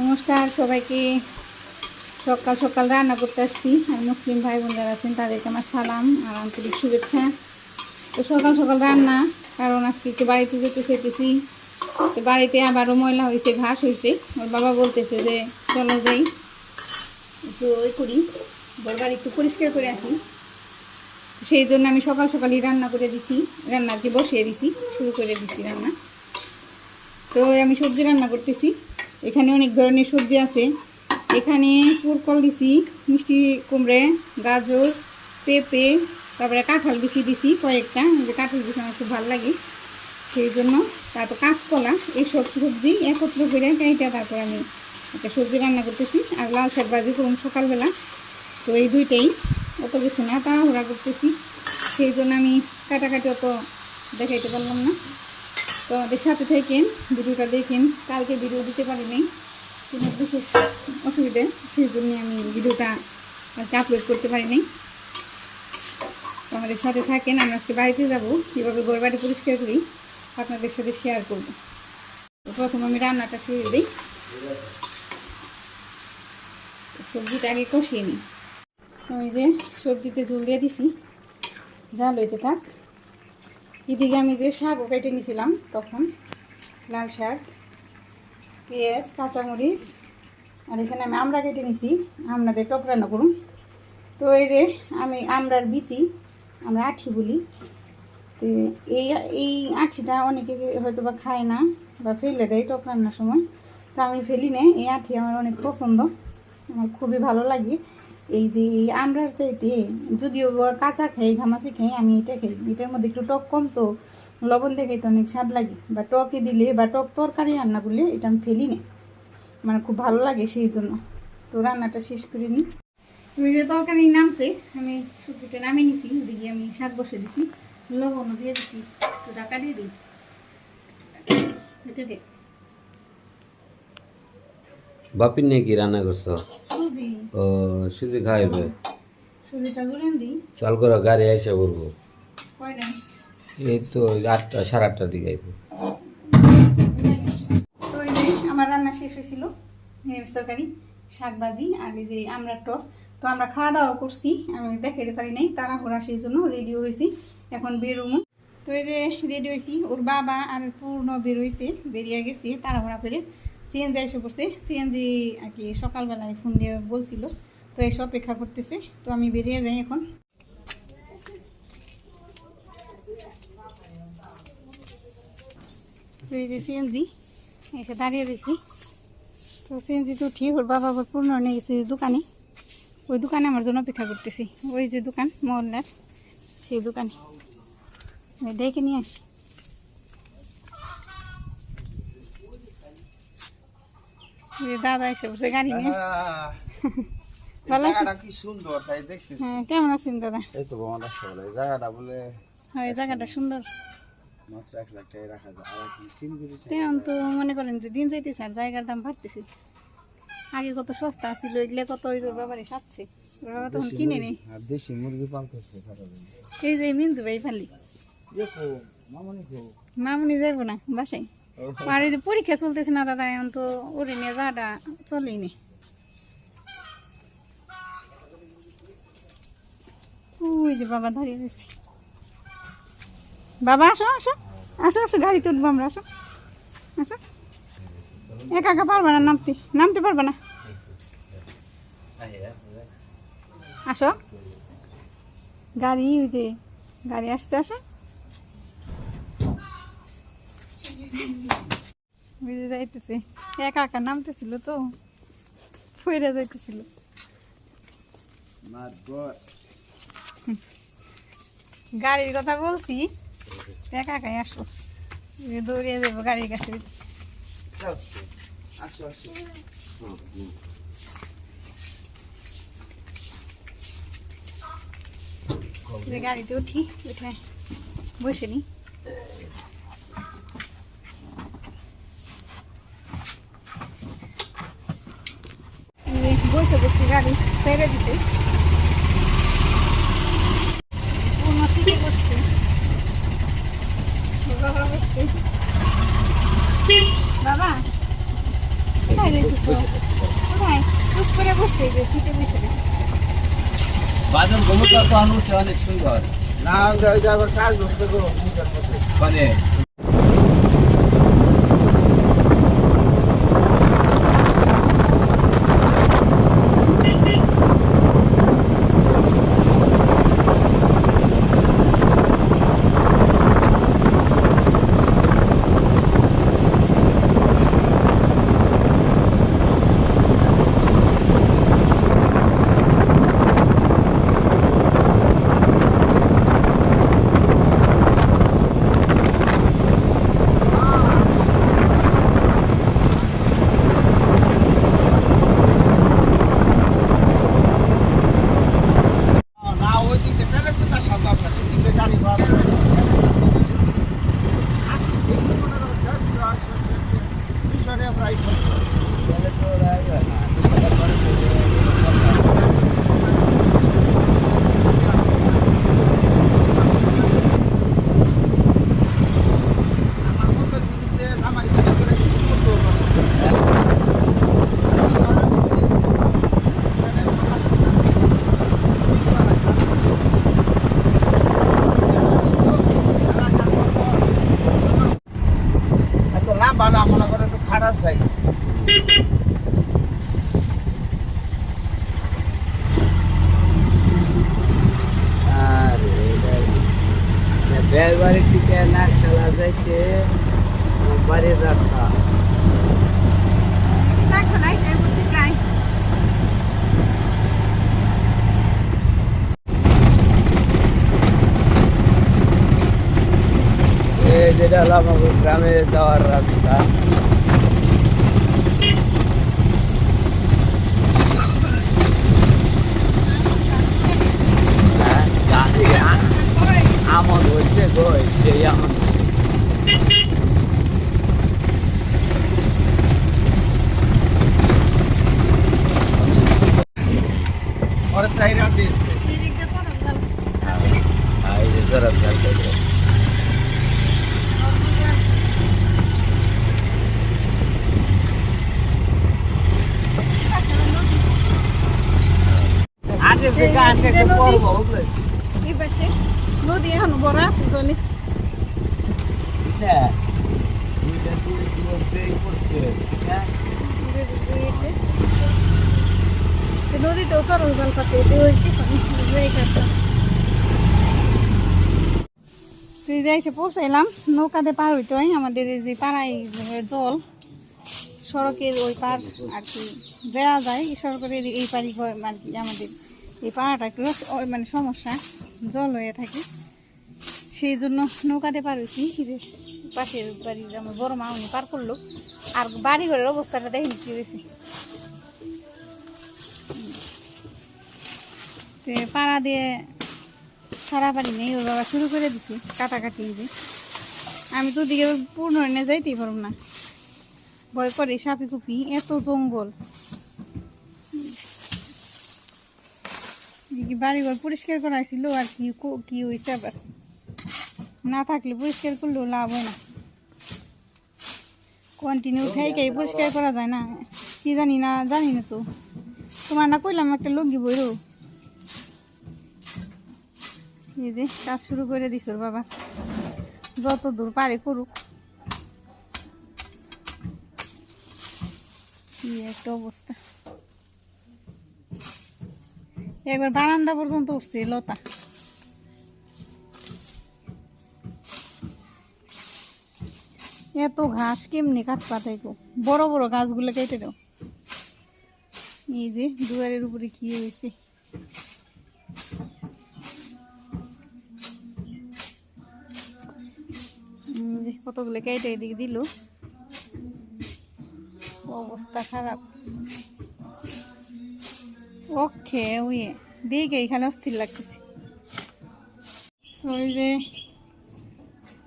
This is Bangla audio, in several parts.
নমস্কার, সবাইকে। সকাল সকাল রান্না করতে আসছি। আর মুসলিম ভাই বোনরা আছেন, তাদেরকে আমার সালাম আর আন্তরিক শুভেচ্ছা। তো সকাল সকাল রান্না, কারণ আজকে একটু বাড়িতে যেতে চেয়েছি তো বাড়িতে আবারও ময়লা হয়েছে, ঘাস হয়েছে। ওর বাবা বলতেছে যে, চলো যাই। একটু ওই করি বাড়ি একটু পরিষ্কার করে আসি। সেই জন্য আমি সকাল সকালই রান্না করে দিছি রান্না আর বসিয়ে দিছি, শুরু করে দিছি রান্না। তো আমি সবজি রান্না করতেছি। এখানে অনেক ধরনের সবজি আছে। এখানে পুরকল দিছি, মিষ্টি কুমড়ে, গাজর, পেঁপে, তারপরে কাঁঠাল বিচি দিছি কয়েকটা যে কাঁঠাল বিচি আমার খুব ভালো লাগে। সেই জন্য তারপর কাঁচকলা, এইসব সবজি একত্র করে কাইটা তারপর আমি একটা সবজি রান্না করতেছি। আর লাল শাক ভাজি করুন সকালবেলা। তো এই দুইটাই, অত কিছু না, তাড়াহুড়া করতেছি। সেই জন্য আমি কাটাকাটি অত দেখাইতে পারলাম না। তো আমাদের সাথে থাকেন, ভিডিওটা দেখেন। কালকে ভিডিও দিতে পারিনি কোনো বিশেষ অসুবিধে, সেই জন্য আমি ভিডিওটা আপলোড করতে পারিনি। আমাদের সাথে থাকেন, আমি আজকে বাড়িতে যাব, কীভাবে ঘর বাড়ি পরিষ্কার করি, আপনাদের সাথে শেয়ার করব। প্রথম আমি রান্নাটা সেরে দিই। সবজিটা আগে কষিয়ে নিই। আমি যে সবজিতে ঝুল দিয়ে দিছি জাল হইতে থাক। এদিকে আমি যে শাকও কেটে নিয়েছিলাম তখন, লাল শাক, পেঁয়াজ, কাঁচামরিচ, আর এখানে আমি আমড়া কেটে নিছি আপনাদের টক রান্না করুন তো এই যে আমি আমরার বিচি, আমরা আঠি বলি, তো এই এই আঠিটা অনেকে হয়তো বা খায় না বা ফেলে দেয় টক রান্নার সময়, তো আমি ফেলি না এই আঠি আমার অনেক পছন্দ, আমার খুবই ভালো লাগে। এই যে এই আমড়ার চাইতে, যদিও কাঁচা খাই, ঘামাচি খাই, আমি এটা খাই। এটার মধ্যে একটু টক কম তো, লবণ দিয়ে খাইতে অনেক স্বাদ লাগে। বা টকে দিলে বা টক তরকারি রান্না করলে এটা আমি ফেলি না। মানে খুব ভালো লাগে সেই জন্য। তো রান্নাটা শেষ করে নিই। যে তরকারি নামছে, আমি সবজিটা নামিয়ে নিছি, ওদিকে আমি শাক বসে দিছি, লবণও দিয়ে দিছি, একটু ঢাকা দিয়ে দিই। এতে দে। বাপির নিয়ে কি রান্না করছ? ও সুজি খাইবে। চাল করে গাড়ি এসে বলব। এই তো আটটা সাড়ে আটটার দিকে আইবে। তো এই যে আমার রান্না শেষ হয়েছিল নিরামিষ তরকারি শাক ভাজি আর এই যে আমরা টক। তো আমরা খাওয়া দাওয়া করছি আমি দেখাতে পারি নাই তাড়াহুড়া সেই জন্য রেডি হয়েছি এখন বেরোমো। তো এই যে রেডি হয়েছি ওর বাবা আর পূর্ণ বের হয়েছে বেরিয়ে গেছে তাড়াহুড়া করে। সিএনজি এসে পড়ছে। সিএনজি আর কি সকালবেলায় ফোন দিয়ে বলছিল, তো এসে অপেক্ষা করতেছে। তো আমি বেরিয়ে যাই এখন। সিএনজি এসে দাঁড়িয়ে রয়েছি। তো সিএনজি তো ঠিক, ওর বাবা আবার পূর্ণ নিয়ে গেছে দোকানে। ওই দোকানে আমার জন্য অপেক্ষা করতেছি। ওই যে দোকান, মহল্লার সেই দোকানে। ডেকে নিয়ে আসি এই যে দাদা এসে বসে গাড়ি নিয়ে। ভালো আছেন? কি সুন্দর তাই দেখতেছি। হ্যাঁ কেমন আছেন দাদা? এই তো বলে জায়গাটা বলে হ্যাঁ জায়গাটা সুন্দর। মাত্র এক লাখ টাকা রাখা যায়। আর এখন তিন কোটি টাকা তেমন তো মনে করেন যে দিন যাইতেছে আর জায়গার দাম বাড়তেছে। আগে কত সস্তা ছিল এগুলো কত ওই তোর বাবারে সাচ্ছে বাবা তখন কিনে নেই। আর দেশি মুরগি পালতেছে এই যে মিনজু ভাই খো মামুনি যাইব না বাসায়? আর যে পরীক্ষা চলতেছে না দাদা, এখন তো ওরে নিয়ে যাওয়াটা চলেই নে ওই যে বাবা দাঁড়িয়ে রয়েছে। বাবা, আসো আসো আসো আসো, গাড়িতে উঠবো আমরা, আসো আসো। একা একা পারবে না নামতে? নামতে পারবে না? আসো। গাড়ি, ওই যে গাড়ি আসছে, আসো। বুঝে যাইতেছে। একা একা নামতেছিল তো ফইরা যাইতেছিল। গাড়ির কথা বলছি একা একাই যে দৌড়িয়ে যাব গাড়ির কাছে। আসো আসো। গাড়িতে উঠি উঠে বসে নি এই যে বসে বসে গাড়ি ছেড়ে থেকে বসছে? বাবা বসছে। বাবা কোথায় যাইতেছো? কোথায়? চুপ করে বসতে যে সিটে বসে গেছে বাদল ঘুমোতে তো আনুতে অনেক সুন্দর। না ওই যে কাজ হচ্ছে গো মানে হলো আমাদের গ্রামে যাওয়ার রাস্তা। হ্যাঁ, জানি, আ- আমন হয়েছে গো সেই আমন ওর টাইরা দিয়েছে এদিকে চলো চলো এই যে সরব যাইতে এই নদী। পাশে এখন বড় আছে চলে হ্যাঁ। দুইটা দুই দুই দুই করছে হ্যাঁ। নদীতেও চরম জল পাতে ওই পিছনে তুই যে এসে পৌঁছাইলাম নৌকাতে পার হইতে হয় আমাদের এই যে পাড়ায় জল সড়কের ওই পার আর কি দেওয়া যায় এই সড়কের এই পারি আর কি আমাদের এই পাড়াটা একটু মানে সমস্যা, জল হয়ে থাকে। সেই জন্য নৌকাতে পার যে পাশের বাড়ির আমার বড় মা, উনি পার করল। আর বাড়ি ঘরের অবস্থাটা দেখেনি কি হয়েছে। পাড়া দিয়ে সারা পারি নেই, ওর বাবা শুরু করে দিছে কাটাকাটি যে। আমি তো দিকে পূর্ণ যাইতেই পারব না। ভয় করে সাপি কুপি, এত জঙ্গল। বাড়িঘর পরিষ্কার করা ছিল আর কি কি হয়েছে আবার? না থাকলে পরিষ্কার করলেও লাভ হয় না। কন্টিনিউ থেকে পরিষ্কার করা যায় না। কি জানি না জানি না তো। তোমার না কইলাম একটা লুঙ্গি বইরো? এই যে কাজ শুরু করে দিছ ওর বাবা। যত দূর পারে করুক। কি একটা অবস্থা। একবার বারান্দা পর্যন্ত উঠছে, লতা। এত ঘাস কেমনি কাটপা তাইকো বড় বড় গাছগুলো কেটে দাও। এই যে দুয়ারের উপরে কি হয়েছে? কতগুলো কেটে এদিকে দিল। অবস্থা খারাপ। ওকে উইয়ে দিকে এখানে অস্থির লাগতেছে। তো ওই যে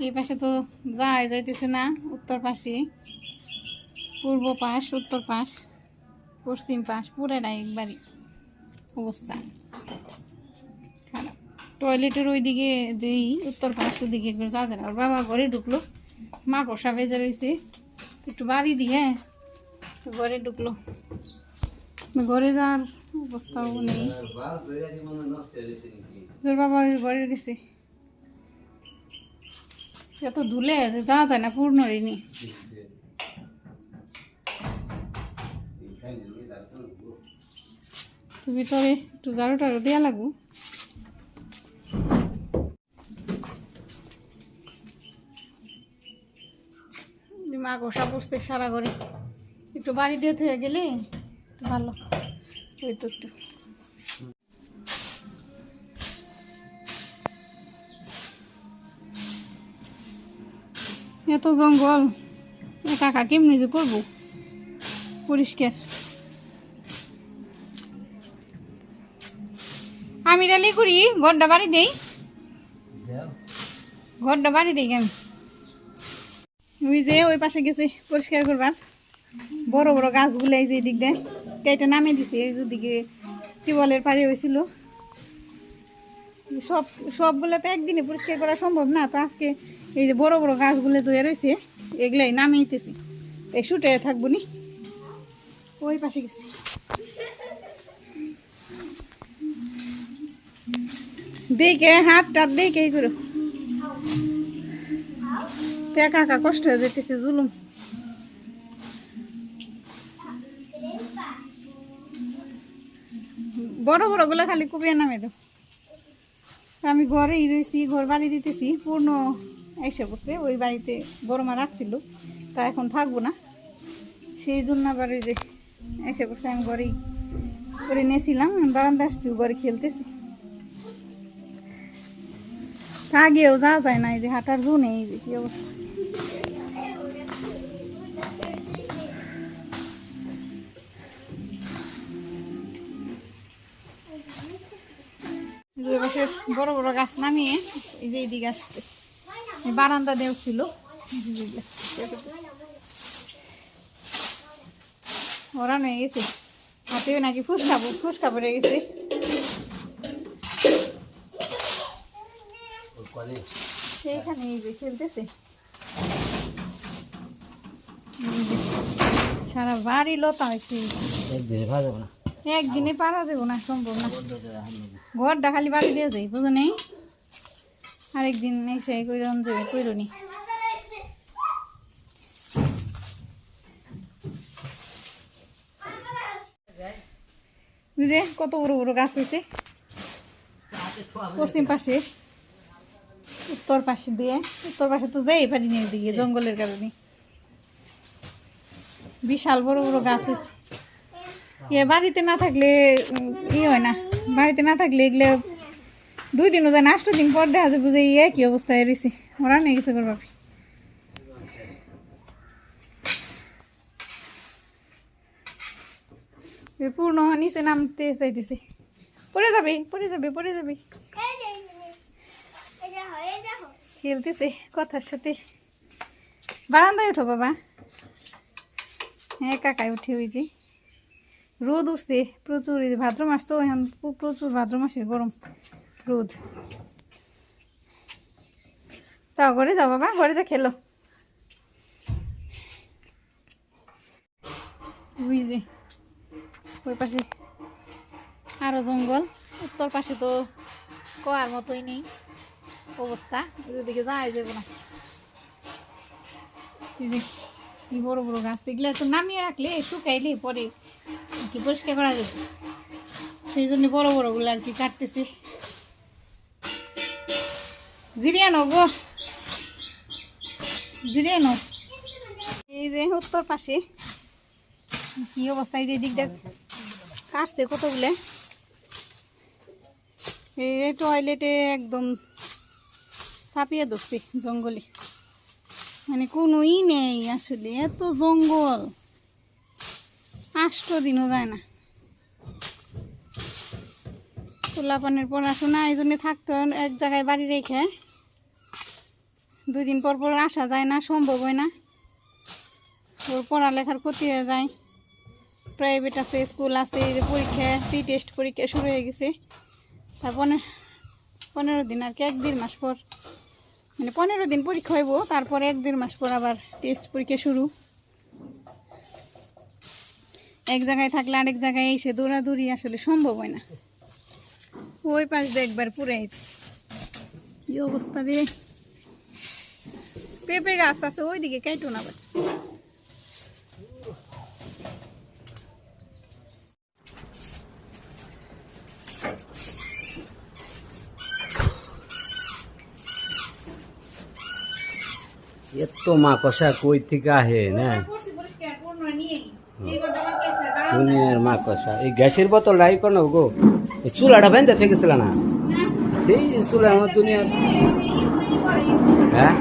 এই পাশে তো যায় যাইতেছে না, উত্তর পাশে। পূর্ব পাশ, উত্তর পাশ, পশ্চিম পাশ পুরাটাই একবারই অবস্থা। টয়লেটের ওইদিকে যেই উত্তর পাশ, ওদিকে একবার যা যায় না। ওর বাবা ঘরে ঢুকলো। মা কষা ভেজে রয়েছে। একটু বাড়ি দিয়ে তো ঘরে ঢুকলো। ঘরে যাওয়ার অবস্থাও নেই। বাল বেড়ে জীবন নষ্ট তোর বাবা ওই ঘরে গেছে। এত যে যাওয়া যায় না পূর্ণ ঋণী। তো ভিতরে একটু ঝাড়ু টাড়ু দেওয়া লাগবো মা ঘষা পড়ছে সারা ঘরে। একটু বাড়ি দিয়ে হয়ে গেলে ভালো। ওই তো একটু। এত জঙ্গল এ কাকা কেমনি যে করব? পরিষ্কার। আমি তাহলে করি, ঘরটা বাড়ি দেই। ঘরটা বাড়ি দেই আমি ওই যে ওই পাশে গেছে, পরিষ্কার করবার। বড় বড় গাছগুলো এই যে এদিক দেয় কেটে নামিয়ে দিছে, এই দিকে টিউবওয়েলের পাড়ে হয়েছিল। সব সবগুলো তো একদিনে পরিষ্কার করা সম্ভব না, তো আজকে এই যে বড় বড় গাছগুলো তৈরি রয়েছে, এগুলাই নামিয়েতেছি এই শুটে থাকব নি? ওই পাশে গেছি। দেখে হাত টাত দেখে এই করো। কষ্ট হয়ে যেতেছে জুলুম। বড় বড়গুলো খালি কুপিয়ে নামে দাও। আমি ঘরেই রয়েছি, ঘর বাড়ি দিতেছি পূর্ণ এসে পড়ছে, ওই বাড়িতে বড় মা রাখছিল, তা এখন থাকব না। সেই জন্য আবার ওই যে এসে পড়ছে, আমি ঘরেই করে নিয়েছিলাম বারান্দা আসছি ঘরে খেলতেছি। তা আগেও যাওয়া যায় না, এই যে হাঁটার জো নেই এই যে কি অবস্থা। বড় বড় গাছ নামিয়ে এই যে এইদিকে আসতে বারান্দা দেও ছিল। ওরা নিয়ে গেছে। হাতেও নাকি ফুসকা ফুসকা পড়ে গেছে। সেইখানে এই যে খেলতেছে। সারা বাড়ি লতা হয়েছে। না। একদিনে পারা দেবো না, সম্ভব না। ঘরটা খালি বাড়ি দিয়ে যাই, বুঝো নেই? আরেকদিন এসে যাবে কইরনি কত বড় বড় গাছ হয়েছে পশ্চিম পাশে, উত্তর পাশে দিয়ে। উত্তর পাশে তো যাই পারি না এদিকে, জঙ্গলের কারণে। বিশাল বড় বড় গাছ হয়েছে ইয়ে বাড়িতে না থাকলে ই হয় না। বাড়িতে না থাকলে এগুলো দুই দিনও যায় না, আষ্ট দিন পর দেখা যাবে যে ইয়ে কি অবস্থায় রয়েছে। ওরা নিয়ে গেছে করবা পূর্ণ নিচে নামতে চাইতেছে। পড়ে যাবে পড়ে যাবে পড়ে যাবে। খেলতেছে কথার সাথে। বারান্দায় উঠো বাবা। হ্যাঁ কাকায় উঠে যে। রোদ উঠছে, প্রচুর ভাদ্র মাস তো, এখন প্রচুর ভাদ্র মাসের গরম, রোদ। যাও ঘরে যাও বাবা, ঘরে যা খেলো। যে, ওই পাশে আরও জঙ্গল, উত্তর পাশে তো কোয়ার মতোই নেই অবস্থা, ওদিকে যাওয়াই যাব না। কি বড় বড় গাছ, এগুলো তো নামিয়ে রাখলে, শুকাইলে পরে কি পরিষ্কার করা যাবে? সেই জন্য বড় বড় বড়গুলো আর কি কাটতেছি। জিরিয়ানো গো। জিরিয়ানো এই যে উত্তর পাশে, কি অবস্থা? এই যে দিকটা কাটছে কতগুলো? এই টয়লেটে একদম চাপিয়ে ধরছে জঙ্গলে। মানে কোনোই নেই আসলে, এত জঙ্গল। আষ্ট দিনও যায় না। পোলাপানের পড়াশোনা এই জন্য থাকতো এক জায়গায় বাড়ি রেখে দুই দিন পর পর আসা যায় না, সম্ভব হয় না। ওর পড়ালেখার ক্ষতি হয়ে যায়। প্রাইভেট আছে স্কুল আছে পরীক্ষা প্রি টেস্ট পরীক্ষা শুরু হয়ে গেছে। তারপরে পনেরো দিন আর কি, এক দেড় মাস পর। মানে পনেরো দিন পরীক্ষা হইব, তারপর এক দেড় মাস পর আবার টেস্ট পরীক্ষা শুরু। এক জায়গায় থাকলে আরেক জায়গায় এসে দৌড়াদৌড়ি আসলে সম্ভব হয় না। ওই পাশ দিয়ে একবার পুরে কি অবস্থা রে? পেঁপে গাছ আছে ওইদিকে কেটো না এত মাকসা কই থেকে আহে না? দুনিয়ার মাকসা এই গ্যাসের বোতল রাই কর না গো? এই চুলাটা বেঁধে থেকেছিল না? এই চুলা আমার দুনিয়ার হ্যাঁ?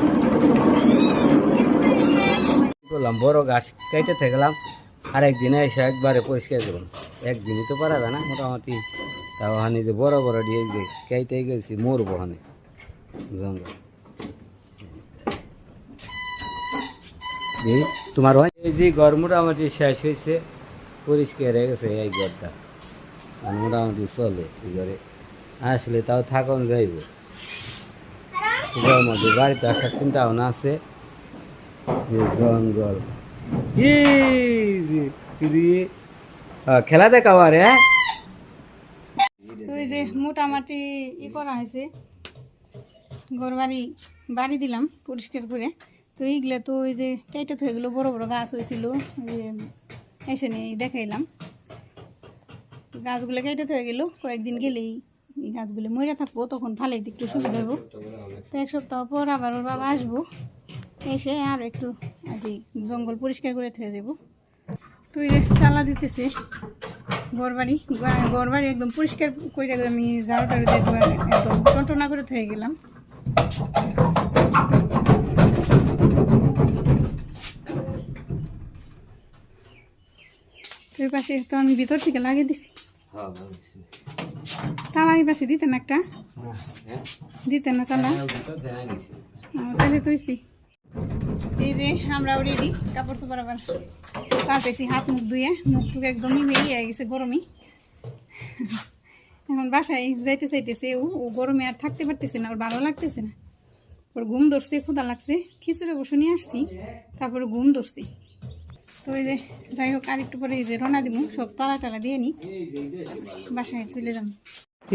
বললাম, বড় গাছ কেটে থাকলাম। আর একদিন এসে একবারে পরিষ্কার করলাম। একদিনই তো পারা যায় না, মোটামুটি। তাও হানি যে বড় বড় দিয়ে যে কেটে গেছি, মরবো হানি। জঙ্গল। তোমার এই যে ঘর মোটামুটি শেষ হয়েছে। পরিষ্কার হয়ে গেছে এই ঘরটা। আর মোটামুটি চলে এই ঘরে। আসলে তাও থাকুন যাইব। মধ্যে বাড়িতে আসার চিন্তা ভাবনা আছে, যে জঙ্গল। খেলা দেখাও আরে হ্যাঁ? যে মোটামুটি ই করা হয়েছে। ঘর বাড়ি বাড়ি দিলাম পরিষ্কার করে। তো এইগুলো তো ওই যে কেটে তো এগুলো বড় বড় গাছ হয়েছিল, ওই যে এসে নিয়ে দেখাইলাম। গাছগুলো কেটে তো গেল, কয়েকদিন গেলেই এই গাছগুলো মরে থাকব, তখন ফালাইতে একটু সুবিধা হব তো এক সপ্তাহ পর আবার ওর বাবা আসব, এসে আর একটু আর কি জঙ্গল পরিষ্কার করে থেকে যাব তো এই যে তালা দিতেছে, ঘরবাড়ি ঘরবাড়ি একদম পরিষ্কার করে আমি ঝাড়ু টাড়ু একদম টনটনা করে থয়ে গেলাম। এই পাশে তো আমি ভিতর থেকে লাগিয়ে দিছি। হ্যাঁ তালা এই পাশে দিতেন একটা? দিতেন না তালা? আহ, তাহলে তুইছি এই যে আমরা রেডি কাপড় চোপড় আবার পাল্টেছি হাত মুখ ধুয়ে মুখ টুক একদমই হয়ে গেছে গরমে এখন বাসায় যাইতে চাইতেছে ও ও গরমে আর থাকতে পারতেছে না ওর ভালো লাগতেছে না। ওর ঘুম ধরছে ক্ষুদা লাগছে খিচুড়ি বসে নিয়ে আসছি তারপরে ঘুম ধরছি। তো এই যে, যাই হোক আর একটু পরে এই যে রওনা দিব সব তালা টালা দিয়ে নি বাসায় চলে যাম।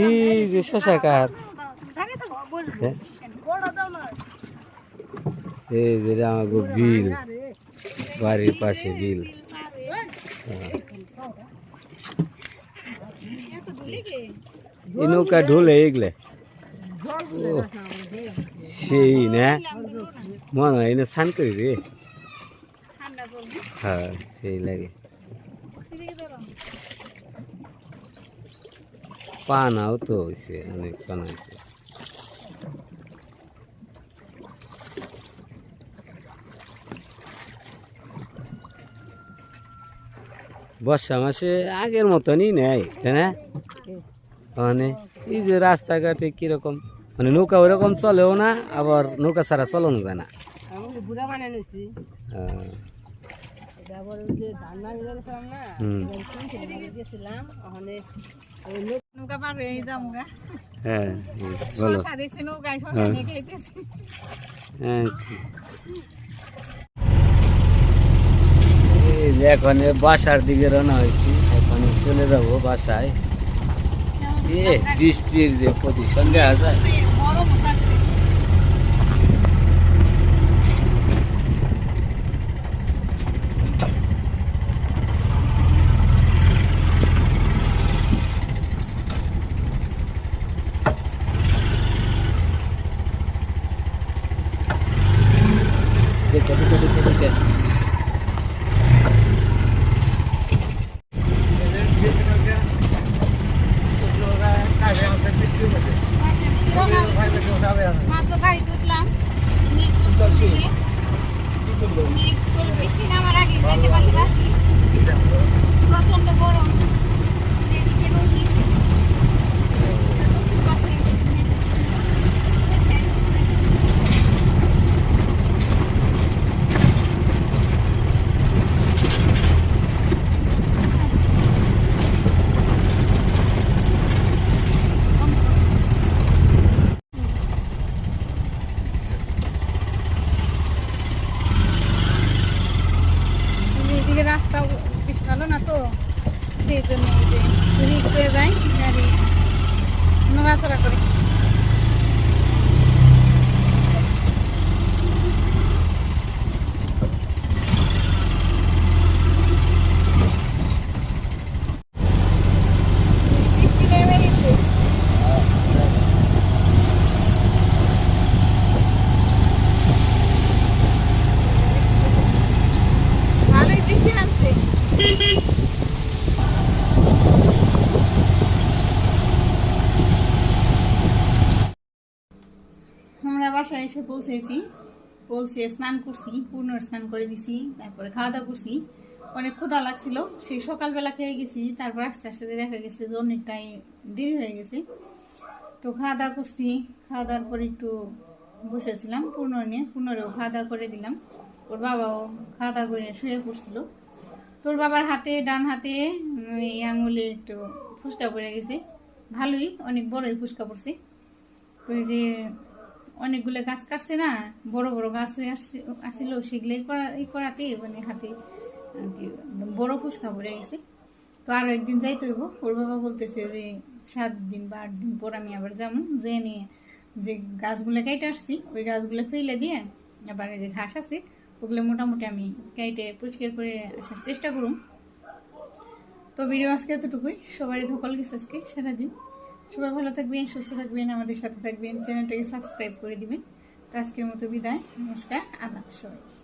এই যে শশাকার এই যে আমাকে বিল। বাড়ির পাশে বিল। এই নৌকা ঢোলে সেই না? মনে হয় না স্নান করি রে। হ্যাঁ সেই লাগে। পানাও তো হয়েছে অনেক পানা হয়েছে বর্ষা মাসে আগের মতনই নেই তাই না? মানে এই যে রাস্তাঘাটে কীরকম মানে নৌকা ওরকম চলেও না আবার নৌকা ছাড়া চলন যায় না। হ্যাঁ, বলো। হ্যাঁ। হ্যাঁ, এখন এ বাসার দিকে রওনা হয়েছি এখন চলে যাব বাসায়। বৃষ্টির যে প্রদূষণ দেখা যায়। পৌঁছেছি, পৌঁছে স্নান করছি পূর্ণ স্নান করে দিছি, তারপরে খাওয়া দাওয়া করছি। অনেক ক্ষুধা লাগছিল, সেই সকালবেলা খেয়ে গেছি, তারপর আস্তে আস্তে দেখা গেছে, যে অনেকটাই দেরি হয়ে গেছে। তো খাওয়া দাওয়া করছি খাওয়া দাওয়ার পরে একটু বসেছিলাম পূর্ণ নিয়ে পূর্ণরেও খাওয়া দাওয়া করে দিলাম। ওর বাবাও খাওয়া দাওয়া করে শুয়ে পড়ছিল। তোর বাবার হাতে, ডান হাতে এই আঙুলে একটু ফুসকা পড়ে গেছে। ভালোই, অনেক বড়ই ফুসকা পড়ছে। তো এই যে অনেকগুলো গাছ কাটছে না, বড় বড় গাছ হয়ে আসছে, আসছিল সেগুলো এই করাতে মানে হাতে বড় ফুসকা পড়ে গেছে। তো আরও একদিন যাইতে হইব। ওর বাবা বলতেছে যে, সাত দিন বা আট দিন পর আমি আবার যাব যে নিয়ে যে গাছগুলো কেটে আসছি, ওই গাছগুলো ফেলে দিয়ে আবার যে ঘাস আছে, ওগুলো মোটামুটি আমি কেটে পরিষ্কার করে আসার চেষ্টা করুম। তো ভিডিও আজকে এতটুকুই। সবারই ধকল গেছে আজকে সারাদিন। সবাই ভালো থাকবেন, সুস্থ থাকবেন, আমাদের সাথে থাকবেন। চ্যানেলটাকে সাবস্ক্রাইব করে দিবেন। তো আজকের মতো বিদায়, নমস্কার আদাব সবাই